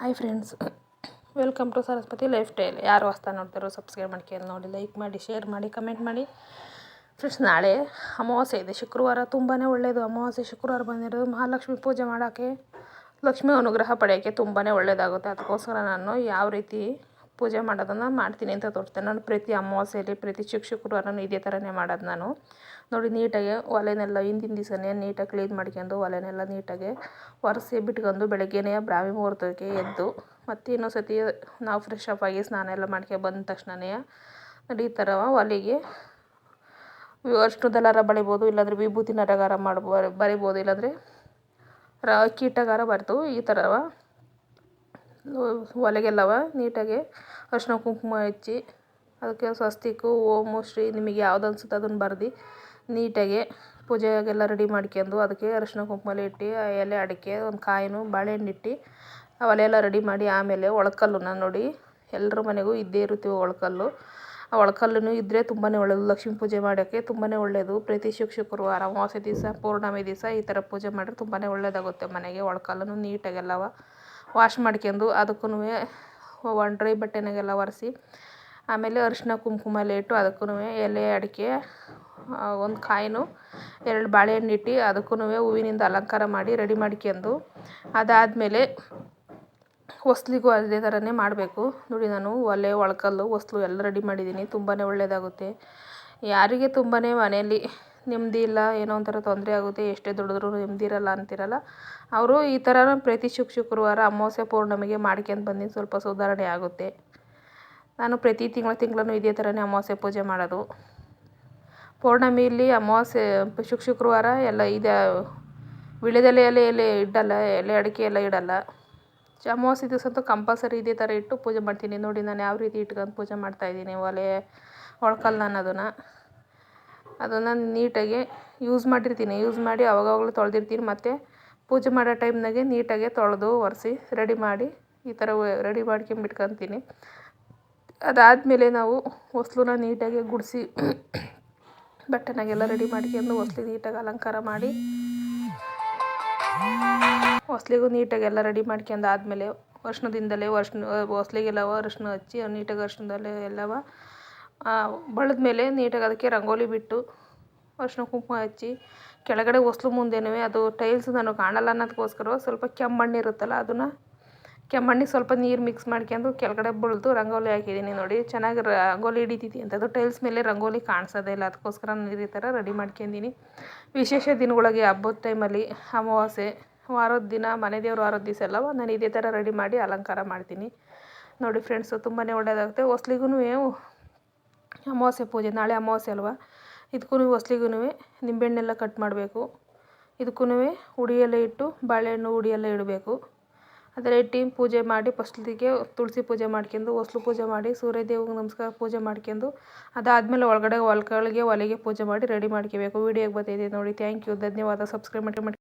Hi friends, welcome to Saraswathi lifestyle. ಯಾರು ಹೊಸ್ತಾ ನೋಡ್ತಾರೋ subscribe ಮಾಡ್ಕೊಂಡು ನೋಡಿ ಲೈಕ್ ಮಾಡಿ ಶೇರ್ ಮಾಡಿ ಕಮೆಂಟ್ ಮಾಡಿ. ಫ್ರೆಂಡ್ಸ್ ನಾಳೆ ಅಮಾವಾಸ್ಯೆ ಇದೆ. ಶುಕ್ರವಾರ ತುಂಬಾ ಒಳ್ಳೆಯದು ಅಮಾವಾಸ್ಯೆ ಶುಕ್ರವಾರ ಬಂದಿರೋದು ಮಹಾಲಕ್ಷ್ಮಿ ಪೂಜೆ ಮಾಡೋಕ್ಕೆ. ಲಕ್ಷ್ಮಿ ಅನುಗ್ರಹ ಪಡೆಯೋಕ್ಕೆ ತುಂಬಾ ಒಳ್ಳೆಯದಾಗುತ್ತೆ ಅದಕ್ಕೋಸ್ಕರ ನಾನು ಯಾವ ರೀತಿ ಪೂಜೆ ಮಾಡೋದನ್ನು ಮಾಡ್ತೀನಿ ಅಂತ ತೋರಿಸ್ತೇನೆ ನಾನು ಪ್ರತಿ ಅಮಾವಾಸ್ಯೆಯಲ್ಲಿ ಪ್ರತಿ ಶುಕ್ರವಾರನೂ ಇದೇ ಥರನೇ ಮಾಡೋದು ನಾನು. ನೋಡಿ, ನೀಟಾಗಿ ಒಲೆನೆಲ್ಲ ಹಿಂದಿನ ದಿವಸನೇ ನೀಟಾಗಿ ಕ್ಲೀನ್ ಮಾಡ್ಕೊಂಡು ಒಲೆನೆಲ್ಲ ನೀಟಾಗಿ ಒರೆಸಿ ಬಿಟ್ಕೊಂಡು ಬೆಳಗ್ಗೆನೇ ಬ್ರಾಹ್ಮಿ ಮುಹೂರ್ತಕ್ಕೆ ಎದ್ದು ಮತ್ತು ಇನ್ನೊಂದು ಸತಿ ನಾವು ಫ್ರೆಶ್ ಅಪ್ ಆಗಿ ಸ್ನಾನ ಎಲ್ಲ ಮಾಡ್ಕೊಂಡು ಬಂದ ತಕ್ಷಣನೇ ನೋಡಿ, ಈ ಥರ ಒಲೆಗೆ ಅರ್ಶಿನದಲ್ಲಾರ ಬಳಿಬೋದು, ಇಲ್ಲಾಂದರೆ ವಿಭೂತಿ ನರಗಾರ ಮಾಡ್ಬೋ ಬರಿಬೋದು, ಇಲ್ಲಾಂದರೆ ರ ಕೀಟಗಾರ ಬರ್ತು ಈ ಥರ ಒಲೆಗೆಲ್ಲವ ನೀಟಾಗಿ ಅರಿಶಿನ ಕುಂಕುಮ ಹಚ್ಚಿ ಅದಕ್ಕೆ ಸ್ವಸ್ತಿಕು, ಓಮು, ಶ್ರೀ ನಿಮಗೆ ಯಾವ್ದು ಅನ್ಸುತ್ತೆ ಅದನ್ನು ಬರೆದು ನೀಟಾಗಿ ಪೂಜೆಗೆಲ್ಲ ರೆಡಿ ಮಾಡ್ಕೊಂಡು ಅದಕ್ಕೆ ಅರಿಶಿನ ಕುಂಕುಮ ಇಟ್ಟು ಎಲೆ ಅಡಿಕೆ, ಒಂದು ಕಾಯಿನು, ಬಾಳೆಹಣ್ಣು ಇಟ್ಟು ಅವೆಲ್ಲ ಎಲ್ಲ ರೆಡಿ ಮಾಡಿ ಆಮೇಲೆ ಒಳಕಲ್ಲುನ ನೋಡಿ ಎಲ್ಲರ ಮನೆಗೂ ಇದ್ದೇ ಇರುತ್ತೆ ಒಳಕಲ್ಲು. ಆ ಒಳಕಲ್ಲೂ ಇದ್ದರೆ ತುಂಬಾ ಒಳ್ಳೆಯದು ಲಕ್ಷ್ಮೀ ಪೂಜೆ ಮಾಡೋಕ್ಕೆ ತುಂಬಾ ಒಳ್ಳೆಯದು ಪ್ರತಿ ಶುಕ್ ಶುಕ್ರವಾರ ಅಮಾವಾಸ್ಯೆ ದಿವಸ, ಪೂರ್ಣಮಿ ದಿವಸ ಈ ಥರ ಪೂಜೆ ಮಾಡಿದ್ರೆ ತುಂಬಾ ಒಳ್ಳೆಯದಾಗುತ್ತೆ ಮನೆಗೆ. ಒಳಕಲ್ಲನ್ನು ನೀಟಾಗೆಲ್ಲವ ವಾಶ್ ಮಾಡ್ಕೊಂಡು ಅದಕ್ಕೂ ಒಣ ಡ್ರೈ ಬಟ್ಟೆನಾಗೆಲ್ಲ ಒರೆಸಿ, ಆಮೇಲೆ ಅರಿಶಿನ ಕುಂಕುಮ ಎಲ್ಲ ಇಟ್ಟು ಅದಕ್ಕೂ ಎಲೆ, ಅಡಿಕೆ ಒಂದು ಕಾಯಿನು, ಎರಡು ಬಾಳೆಹಣ್ಣು ಇಟ್ಟು ಅದಕ್ಕೂ ಹೂವಿನಿಂದ ಅಲಂಕಾರ ಮಾಡಿ ರೆಡಿ ಮಾಡ್ಕೊಂಡು ಅದಾದಮೇಲೆ ಹೊಸ್ಲಿಗೂ ಅದೇ ಥರನೇ ಮಾಡಬೇಕು. ನೋಡಿ ನಾನು ಒಲೆ, ಒಳಕಲ್ಲು, ಹೊಸ್ಲು ಎಲ್ಲ ರೆಡಿ ಮಾಡಿದ್ದೀನಿ. ತುಂಬಾ ಒಳ್ಳೆಯದಾಗುತ್ತೆ ಯಾರಿಗೆ ತುಂಬಾ ಮನೆಯಲ್ಲಿ ನೆಮ್ಮದಿ ಇಲ್ಲ, ಏನೋ ಒಂಥರ ತೊಂದರೆ ಆಗುತ್ತೆ, ಎಷ್ಟೇ ದುಡಿದ್ರು ನೆಮ್ಮದಿ ಇರಲ್ಲ ಅಂತಿರಲ್ಲ. ಅವರು ಈ ಥರ ಪ್ರತಿ ಶುಕ್ ಶುಕ್ರವಾರ ಅಮಾವಾಸ್ಯೆ ಪೌರ್ಣಮಿಗೆ ಮಾಡ್ಕೊಂಡು ಬಂದು ಸ್ವಲ್ಪ ಸುಧಾರಣೆ ಆಗುತ್ತೆ. ನಾನು ಪ್ರತಿ ತಿಂಗಳ ತಿಂಗಳೂ ಇದೇ ಥರನೇ ಅಮಾವಾಸ್ಯೆ ಪೂಜೆ ಮಾಡೋದು. ಪೌರ್ಣಮಿಯಲ್ಲಿ ಅಮಾವಾಸ್ಯೆ ಶುಕ್ ಶುಕ್ರವಾರ ಎಲ್ಲ ಇದು ವಿಳೆದೆಲೆ ಎಲೆ ಎಲೆ ಇಡಲ್ಲ, ಎಲೆ ಅಡಿಕೆ ಎಲ್ಲ ಇಡಲ್ಲ. ಅಮಾವಾಸ್ಯೆ ದಿವಸ ಅಂತೂ ಕಂಪಲ್ಸರಿ ಇದೇ ಥರ ಇಟ್ಟು ಪೂಜೆ ಮಾಡ್ತೀನಿ. ನೋಡಿ ನಾನು ಯಾವ ರೀತಿ ಇಟ್ಕೊಂಡು ಪೂಜೆ ಮಾಡ್ತಾಯಿದ್ದೀನಿ ಒಲೆ, ಒಳ್ಕಲ್ಲು ಅನ್ನೋದನ್ನು. ಅದನ್ನು ನೀಟಾಗಿ ಯೂಸ್ ಮಾಡಿರ್ತೀನಿ. ಯೂಸ್ ಮಾಡಿ ಅವಾಗವಾಗಲೂ ತೊಳೆದಿರ್ತೀನಿ. ಮತ್ತು ಪೂಜೆ ಮಾಡೋ ಟೈಮ್ನಾಗೆ ನೀಟಾಗಿ ತೊಳೆದು, ಒರೆಸಿ ರೆಡಿ ಮಾಡಿ ಈ ಥರ ರೆಡಿ ಮಾಡ್ಕೊಂಬಿಟ್ಕೊತೀನಿ ಅದಾದಮೇಲೆ ನಾವು ಹೊಸ್ಲನ್ನ ನೀಟಾಗಿ ಗುಡಿಸಿ, ಬಟ್ಟೆನಾಗೆಲ್ಲ ರೆಡಿ ಮಾಡ್ಕೊಂಡು ಹೊಸ್ಲಿ ನೀಟಾಗಿ ಅಲಂಕಾರ ಮಾಡಿ, ಹೊಸ್ಲಿಗೂ ನೀಟಾಗಿ ಎಲ್ಲ ರೆಡಿ ಮಾಡ್ಕೊಂಡು ಆದಮೇಲೆ ವರ್ಷದಿಂದಲೇ ವರ್ಷ ಹೊಸ್ಲಿಗೆಲ್ಲವ ಅರಿಶಿನ ಹಚ್ಚಿ, ನೀಟಾಗಿ ಅರ್ಶಿಣದಲ್ಲೇ ಎಲ್ಲವ ಬಳ್ದ ಮೇಲೆ ನೀಟಾಗಿ ಅದಕ್ಕೆ ರಂಗೋಲಿ ಬಿಟ್ಟು ಅರ್ಶಿನ ಕುಂಕುಮ ಹಚ್ಚಿ ಕೆಳಗಡೆ ಹೊಸ್ಲು ಮುಂದೆಯೂ ಅದು ಟೈಲ್ಸ್ ನಾನು ಕಾಣಲ್ಲ ಅನ್ನೋದಕ್ಕೋಸ್ಕರ ಸ್ವಲ್ಪ ಕೆಮ್ಮಣ್ಣು ಇರುತ್ತಲ್ಲ ಅದನ್ನು ಕೆಮ್ಮಣ್ಣಿಗೆ ಸ್ವಲ್ಪ ನೀರು ಮಿಕ್ಸ್ ಮಾಡ್ಕೊಂಡು ಕೆಳಗಡೆ ಬಳ್ದು ರಂಗೋಲಿ ಹಾಕಿದ್ದೀನಿ ನೋಡಿ. ಚೆನ್ನಾಗಿ ರಂಗೋಲಿ ಹಿಡಿತೈತಿ ಅಂತ. ಅದು ಟೈಲ್ಸ್ ಮೇಲೆ ರಂಗೋಲಿ ಕಾಣಿಸೋದೇ ಇಲ್ಲ. ಅದಕ್ಕೋಸ್ಕರ ನಾನು ಈ ಥರ ರೆಡಿ ಮಾಡ್ಕೊಂಡಿನಿ ವಿಶೇಷ ದಿನಗಳಿಗೆ ಹಬ್ಬದ ಟೈಮಲ್ಲಿ ಅಮಾವಾಸ್ಯೆ, ವಾರದ ದಿನ, ಮನೆ ದೇವರು ವಾರದ ದಿವಸ ಎಲ್ಲ ನಾನು ಇದೇ ಥರ ರೆಡಿ ಮಾಡಿ ಅಲಂಕಾರ ಮಾಡ್ತೀನಿ. ನೋಡಿ ಫ್ರೆಂಡ್ಸು ತುಂಬಾ ಒಳ್ಳೆಯದಾಗುತ್ತೆ ಹೊಸ್ಲಿಗೂ ಅಮಾವಾಸ್ಯೆ ಪೂಜೆ, ನಾಳೆ ಅಮಾವಾಸ್ಯೆ ಅಲ್ವಾ? ಇದಕ್ಕೂ ಹೊಸ್ಲಿಗೂ ನಿಂಬೆಹಣ್ಣೆಲ್ಲ ಕಟ್ ಮಾಡಬೇಕು. ಇದಕ್ಕೂ ಉಡಿಯೆಲ್ಲ ಇಟ್ಟು ಬಾಳೆಹಣ್ಣು ಉಡಿಯೆಲ್ಲ ಇಡಬೇಕು. ಅದೆಲ್ಲ ಇಟ್ಟು ಪೂಜೆ ಮಾಡಿ ಫಸ್ಟಿಗೆ ತುಳಸಿ ಪೂಜೆ ಮಾಡ್ಕೊಂಡು, ಹೊಸ್ಲು ಪೂಜೆ ಮಾಡಿ ಸೂರ್ಯ ದೇವಿಗೆ ನಮಸ್ಕಾರ ಪೂಜೆ ಮಾಡ್ಕೊಂಡು, ಅದಾದಮೇಲೆ ಒಳಗಡೆ ಹೊಲ್ಗಳಿಗೆ ಒಲೆಗೆ ಪೂಜೆ ಮಾಡಿ ರೆಡಿ ಮಾಡ್ಕೋಬೇಕು. ವಿಡಿಯೋಗೆ ಬರ್ತಿದೆ ನೋಡಿ. ಥ್ಯಾಂಕ್ ಯು ಧನ್ಯವಾದ. ಸಬ್ಸ್ಕ್ರೈಬ್ ಮಾಡಿ